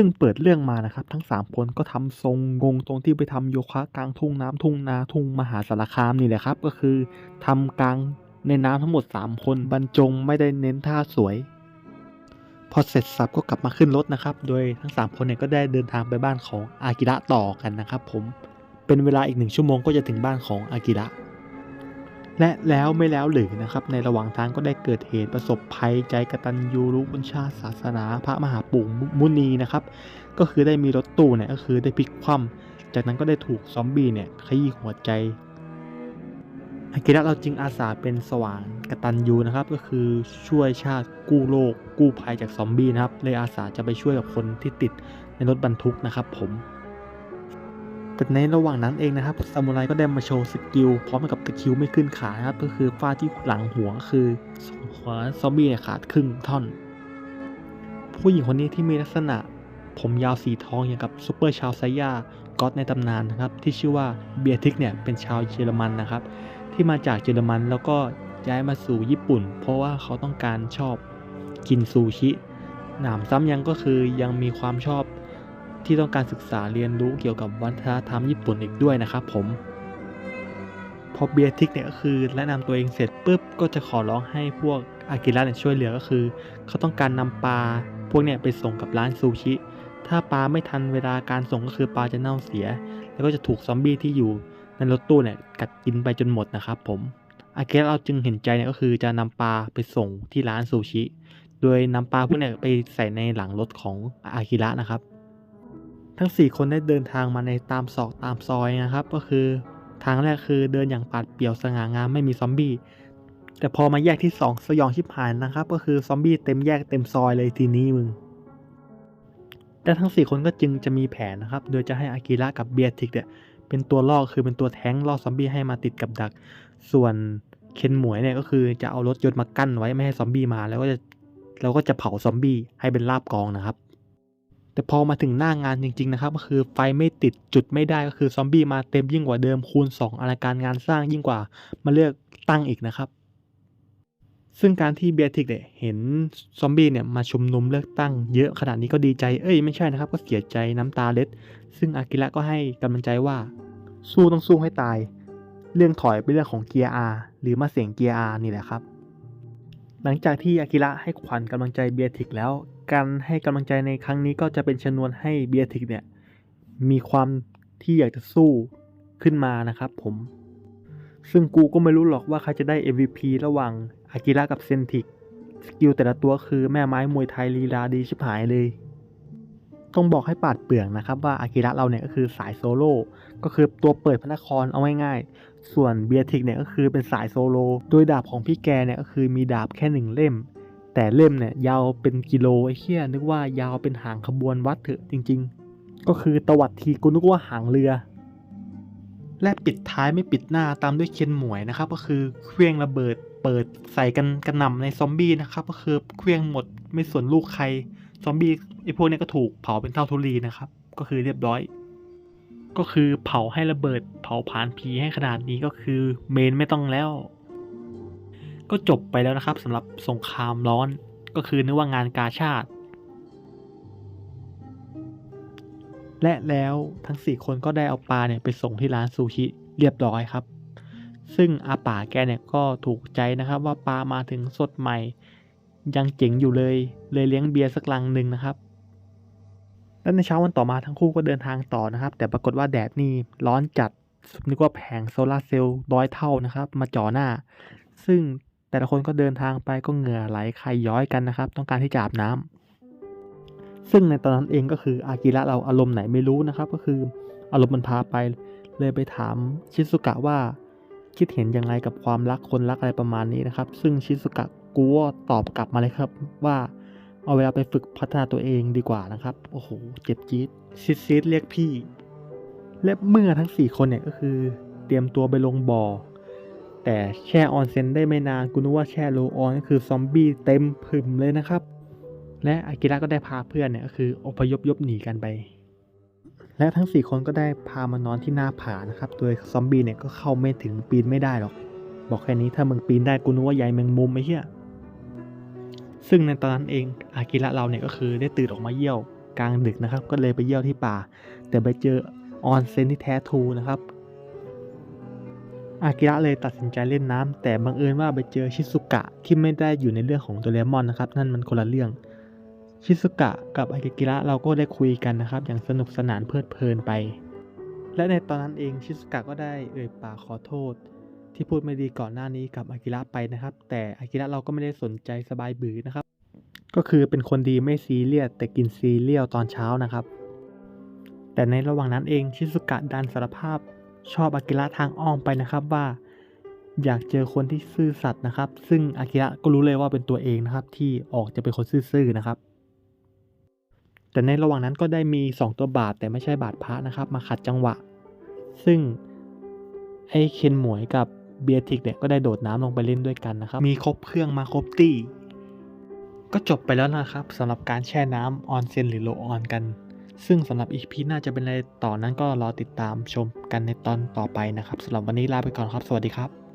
ซึ่งเปิดเรื่องมานะครับ ทั้ง 3 คนก็ทำทรงงงตรงที่ไปทำโยคะกลางทุ่งน้ำทุ่งนาทุ่งมหาสารคามนี่แหละครับ ก็คือทำกลางในน้ำทั้งหมด 3 คนบรรจงไม่ได้เน้นท่าสวย พอเสร็จสับก็กลับมาขึ้นรถนะครับ โดยทั้ง 3 คนเนี่ยก็ได้เดินทางไปบ้านของอากิระต่อกันนะครับ ผมเป็นเวลาอีกหนึ่งชั่วโมงก็จะถึงบ้านของอากิระ และแล้วไม่แล้วหรือนะครับ ในระหว่างทางก็ได้เกิดเหตุประสบภัยใจกตัญญูรู้บุญชาติศาสนา พระมหาปู่มุนีนะครับ ก็คือได้มีรถตู้เนี่ยก็คือได้พลิกคว่ำจากนั้นก็ได้ถูกซอมบี้เนี่ยขยี้หัวใจอากิระเราจึงอาสาเป็นสว่างกตัญญูนะครับ ก็คือช่วยชาติกู้โลก กู้ภัยจากซอมบี้นะครับ เลยอาสาจะไปช่วยกับคนที่ติดในรถบรรทุกนะครับผม แต่ในระหว่างนั้นเองนะครับซามูไรก็ได้มาโชว์สกิลพร้อมกับตะคิวไม่ขึ้นขานะครับก็คือฟาดที่หลังหัวคือหัวซอมบี้ขาดครึ่งท่อน ผู้หญิงคนนี้ที่มีลักษณะ ผมยาวสีทองอย่างกับซูเปอร์ชาวไซยาก็อตในตำนานนะครับที่ชื่อว่าเบียทิกเนี่ยเป็นชาวเยอรมันนะครับ ที่มาจากเยอรมันแล้วก็ย้ายมาสู่ญี่ปุ่น เพราะว่าเขาต้องการชอบกินซูชิหนามซ้ำยังก็คือยังมีความชอบ ที่ต้องการศึกษาเรียนรู้เกี่ยวกับวัฒนธรรมญี่ปุ่นอีกด้วยนะครับผมพอเบียทิกเนี่ยก็คือแนะนำตัวเองเสร็จปุ๊บก็จะขอร้องให้พวกอากิระเนี่ยช่วยเหลือก็คือ เขาต้องการนำปลาพวกเนี่ยไปส่งกับร้านซูชิ ถ้าปลาไม่ทันเวลาการส่งก็คือปลาจะเน่าเสีย แล้วก็จะถูกซอมบี้ที่อยู่ในรถตู้เนี่ยกัดกินไปจนหมดนะครับผมอากิระเราจึงเห็นใจเนี่ยก็คือจะนำปลาไปส่งที่ร้านซูชิ โดยนำปลาพวกเนี่ยไปใส่ในหลังรถของอากิระนะครับ ทั้ง 4 คนได้เดินทางมาในตามซอกตามซอยนะครับ ก็คือทางแรกคือเดินอย่างปาดเปรียวสง่างามไม่มีซอมบี้แต่พอมาแยกที่ 2 สยองชิบหายนะครับ ก็คือซอมบี้เต็มแยกเต็มซอยเลยทีนี้มึงแต่ทั้ง 4 คนก็จึงจะมีแผนนะครับ โดยจะให้อากิระกับเบียทิกเนี่ยเป็นตัวล่อคือเป็นตัวแท้งล่อซอมบี้ให้มาติดกับดัก ส่วนเคนหมวยเนี่ยก็คือจะเอารถยนต์มากั้นไว้ไม่ให้ซอมบี้มา แล้วก็จะเราก็จะเผาซอมบี้ให้เป็นลาบกองนะครับ แต่พอมาถึงหน้างานจริง ๆ นะครับก็คือไฟไม่ติดจุดไม่ได้ก็คือซอมบี้มาเต็มยิ่งกว่าเดิมคูณ 2อลังการงานสร้างยิ่งกว่ามาเลือกตั้งอีกนะครับซึ่งการที่เบียทิกเนี่ยเห็นซอมบี้เนี่ยมาชุมนุมเลือกตั้งเยอะขนาดนี้ก็ดีใจ เอ้ยไม่ใช่นะครับก็เสียใจน้ำตาเล็ด ซึ่งอากิระก็ให้กำลังใจว่า สู้ต้องสู้ให้ตาย เรื่องถอยเป็นเรื่องของเกียร์ R หรือมาเสียงเกียร์ R นี่แหละครับ หลังจากที่อากิระให้ขวัญกำลังใจเบียทิกแล้ว การให้กำลังใจในครั้งนี้ก็จะเป็นชนวนให้เบียทิกเนี่ย มีความที่อยากจะสู้ขึ้นมานะครับผม ซึ่งกูก็ไม่รู้หรอกว่าใครจะได้ MVP ระหว่างอากิระกับเซนทิก สกิลแต่ละตัวคือแม่ไม้มวยไทยลีลาดีชิบหายเลย ต้องบอกให้ปาดเปลืองนะครับว่าอากิระเราเนี่ยก็คือสายโซโล่ ก็คือตัวเปิดพระนครเอาง่ายๆ ส่วนเบียทิกเนี่ยก็คือเป็นสายโซโล่โดยดาบของพี่แกเนี่ยก็คือมีดาบแค่หนึ่งเล่ม แต่เล่มเนี่ยยาวเป็นกิโลไอ้เหี้ยนึกว่ายาวเป็นหางขบวนวัดเถอะจริง ๆ ก็คือตวัดทีกูนึกว่าหางเรือ และปิดท้ายไม่ปิดหน้าตามด้วยเคนหมวยนะครับ ก็คือเครื่องระเบิดเปิดใส่กันกระหน่ำในซอมบี้นะครับ ก็คือเครื่องหมดไม่สนลูกใครซอมบี้ไอ้พวกนี้ก็ถูกเผาเป็นเท่าทุลีนะครับ ก็คือเรียบร้อย ก็คือเผาให้ระเบิด เผาผลาญผีให้ขนาดนี้ก็คือเมนไม่ต้องแล้ว ก็จบไปแล้วนะครับสำหรับสงครามร้อนก็คือนึกว่างานกาชาติ และแล้วทั้ง 4 คนก็ได้เอาปลาเนี่ยไปส่งที่ร้านซูชิเรียบร้อยครับ ซึ่งอาป่าแกเนี่ยก็ถูกใจนะครับว่าปลามาถึงสดใหม่ ยังเจ๋งอยู่เลย เลยเลี้ยงเบียร์สักลังหนึ่งนะครับและในเช้าวันต่อมาทั้งคู่ก็เดินทางต่อนะครับ แต่ปรากฏว่าแดดนี่ร้อนจัดนึกว่าแผงโซลาร์เซลล์ร้อยเท่านะครับ มาจ่อหน้า ซึ่ง แต่ละคนก็เดินทางไปก็เหงื่อไหลไขย้อยกันนะครับ ต้องการที่จะอาบน้ำซึ่งในตอนนั้นเองก็คืออากิระเราอารมณ์ไหนไม่รู้นะครับ ก็คืออารมณ์มันพาไป เลยไปถามชิซุกะว่า คิดเห็นย่างไรกับความรักคนรักอะไรประมาณนี้นะครับ ซึ่งชิซุกะกูก็ตอบกลับมาเลยครับว่าเอาเวลาไปฝึกพัฒนาตัวเองดีกว่านะครับ โอ้โห เจ็บจี๊ดซิดซิดเรียกพี่ และเมื่อทั้ง 4 คนเนี่ยก็คือ เตรียมตัวไปลงบ่อ แต่แช่ออนเซ็นได้ไม่นานกูนึกว่าแช่โลออนก็คือซอมบี้เต็มผึ่มเลยนะครับ และอากิระก็ได้พาเพื่อนเนี่ยก็คืออพยพยบหนีกันไป และทั้ง 4 คนก็ได้พามานอนที่หน้าผานะครับโดยซอมบี้เนี่ยก็เข้าไม่ถึงปีนไม่ได้หรอก บอกแค่นี้ถ้ามึงปีนได้กูนึกว่าใยแมงมุมไอ้เหี้ยซึ่งในตอนนั้นเองอากิระเราเนี่ยก็คือได้ตื่นออกมาเยี่ยวกลางดึกนะครับ ก็เลยไปเยี่ยวที่ป่า แต่ไปเจอออนเซ็นที่แท้ทูนะครับ อากิระเลยตัดสินใจเล่นน้ำแต่บังเอิญว่าไปเจอชิซุกะที่ไม่ได้อยู่ในเรื่องของโดเรมอนนะครับ นั่นมันคนละเรื่อง ชิซุกะกับอากิระเราก็ได้คุยกันนะครับ อย่างสนุกสนานเพลิดเพลินไป และในตอนนั้นเองชิซุกะก็ได้เอ่ยปากขอโทษ ที่พูดไม่ดีก่อนหน้านี้กับอากิระไปนะครับ แต่อากิระเราก็ไม่ได้สนใจสบายบือนะครับ ก็คือเป็นคนดีไม่ซีเรียสแต่กินซีเรียลตอนเช้านะครับ แต่ในระหว่างนั้นเองชิซุกะดันสารภาพ ชอบอากิระทางอ้อมไปนะครับว่า อยากเจอคนที่ซื่อสัตย์นะครับ ซึ่งอากิระก็รู้เลยว่าเป็นตัวเองนะครับ ที่ออกจะเป็นคนซื่อๆนะครับ แต่ในระหว่างนั้นก็ได้มี 2 ตัวบาทแต่ไม่ใช่บาทพระนะครับ มาขัดจังหวะ ซึ่งไอ้เคนหมวยกับเบียทิกเนี่ยก็ได้โดดน้ำลงไปเล่นด้วยกันนะครับ มีครบเครื่องมาครบตี้ ก็จบไปแล้วนะครับสำหรับการแช่น้ำออนเซนหรือโลออนกัน ซึ่งสำหรับอีพีน่าจะเป็นอะไรต่อนั้นก็รอติดตามชมกันในตอนต่อไปนะครับสำหรับวันนี้ลาไปก่อนครับ สวัสดีครับ